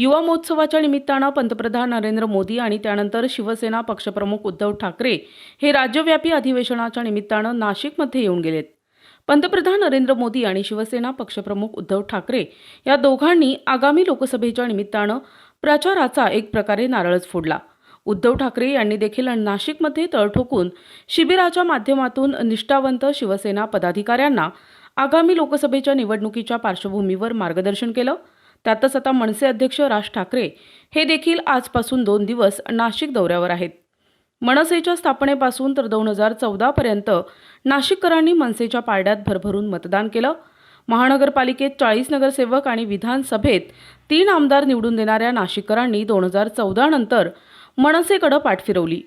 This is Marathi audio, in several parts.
युवा महोत्सवाच्या निमित्तानं पंतप्रधान नरेंद्र मोदी आणि त्यानंतर शिवसेना पक्षप्रमुख उद्धव ठाकरे हे राज्यव्यापी अधिवेशनाच्या निमित्तानं नाशिकमध्ये येऊन गेलेत. पंतप्रधान नरेंद्र मोदी आणि शिवसेना पक्षप्रमुख उद्धव ठाकरे या दोघांनी आगामी लोकसभेच्या निमित्तानं प्रचाराचा एक प्रकारे नारळच फोडला. उद्धव ठाकरे यांनी देखील नाशिकमध्ये तळ ठोकून शिबिराच्या माध्यमातून निष्ठावंत शिवसेना पदाधिकाऱ्यांना आगामी लोकसभेच्या निवडणुकीच्या पार्श्वभूमीवर मार्गदर्शन केलं. त्यातच आता मनसे अध्यक्ष राज ठाकरे हे देखील आजपासून दोन दिवस नाशिक दौऱ्यावर आहेत. मनसेच्या स्थापनेपासून तर दोन हजार चौदापर्यंत नाशिककरांनी मनसेच्या पारड्यात भरभरून मतदान केलं. महानगरपालिकेत चाळीस नगरसेवक आणि विधानसभेत तीन आमदार निवडून देणाऱ्या नाशिककरांनी दोन हजार चौदा नंतर मनसेकडं पाठ फिरवली.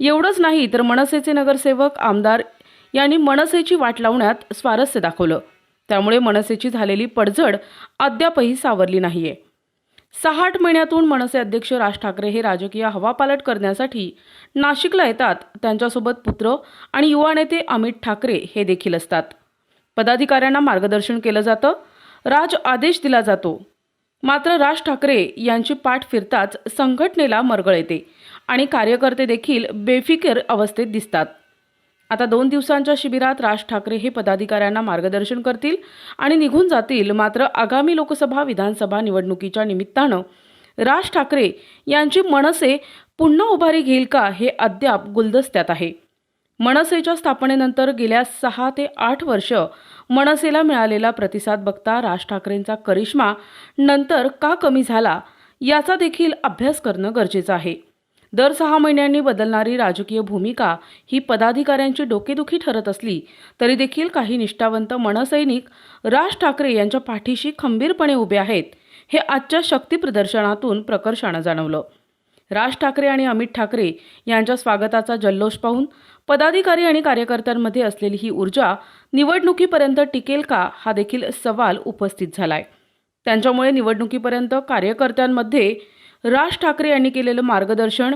एवढंच नाही तर मनसेचे नगरसेवक आमदार यांनी मनसेची वाट लावण्यात स्वारस्य दाखवलं. त्यामुळे मनसेची झालेली पडझड अद्यापही सावरली नाहीये. सहा आठ महिन्यातून मनसे अध्यक्ष राज ठाकरे हे राजकीय हवापालट करण्यासाठी नाशिकला येतात. त्यांच्यासोबत पुत्र आणि युवा नेते अमित ठाकरे हे देखील असतात. पदाधिकाऱ्यांना मार्गदर्शन केलं जातं. राज आदेश दिला जातो. मात्र राज ठाकरे यांची पाठ फिरताच संघटनेला मरगळ येते आणि कार्यकर्ते देखील बेफिकीर अवस्थेत दिसतात. आता दोन दिवसांच्या शिबिरात राज ठाकरे हे पदाधिकाऱ्यांना मार्गदर्शन करतील आणि निघून जातील. मात्र आगामी लोकसभा विधानसभा निवडणुकीच्या निमित्तानं राज ठाकरे यांची मनसे पुन्हा उभारी घेईल का हे अद्याप गुलदस्त्यात आहे. मनसेच्या स्थापनेनंतर गेल्या सहा ते आठ वर्ष मनसेला मिळालेला प्रतिसाद बघता राज ठाकरेंचा करिश्मा नंतर का कमी झाला याचा देखील अभ्यास करणं गरजेचं आहे. दर सहा महिन्यांनी बदलणारी राजकीय भूमिका ही पदाधिकाऱ्यांची डोकेदुखी ठरत असली तरी देखील काही निष्ठावंत मनसैनिक राज ठाकरे यांच्या पाठीशी खंबीरपणे उभे आहेत हे आजच्या शक्ती प्रदर्शनातून प्रकर्षानं जाणवलं. राज ठाकरे आणि अमित ठाकरे यांच्या स्वागताचा जल्लोष पाहून पदाधिकारी आणि कार्यकर्त्यांमध्ये असलेली ही ऊर्जा निवडणुकीपर्यंत टिकेल का हा देखील सवाल उपस्थित झालाय. त्यांच्यामुळे निवडणुकीपर्यंत कार्यकर्त्यांमध्ये राज ठाकरे यांनी केलेलं मार्गदर्शन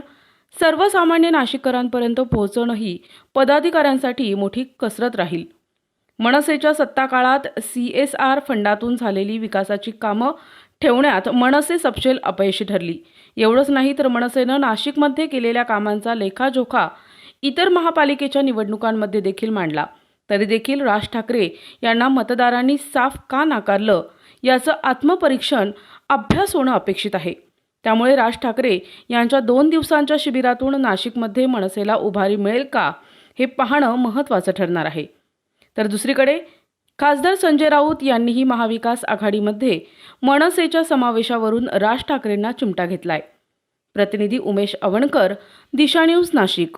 सर्वसामान्य नाशिककरांपर्यंत पोहोचणंही पदाधिकाऱ्यांसाठी मोठी कसरत राहील. मनसेच्या सत्ता काळात सी एस आर फंडातून झालेली विकासाची कामं ठेवण्यात मनसे सपशेल अपयशी ठरली. एवढंच नाही तर मनसेनं नाशिकमध्ये केलेल्या कामांचा लेखाजोखा इतर महापालिकेच्या निवडणुकांमध्ये देखील मांडला. तरी देखील राज ठाकरे यांना मतदारांनी साफ का नाकारलं याचं आत्मपरीक्षण अभ्यास होणं अपेक्षित आहे. त्यामुळे राज ठाकरे यांच्या दोन दिवसांच्या शिबिरातून नाशिकमध्ये मनसेला उभारी मिळेल का हे पाहणं महत्त्वाचं ठरणार आहे. तर दुसरीकडे खासदार संजय राऊत यांनीही महाविकास आघाडीमध्ये मनसेच्या समावेशावरून राज ठाकरेंना चिमटा घेतलाय. प्रतिनिधी उमेश अवणकर दिशा न्यूज नाशिक.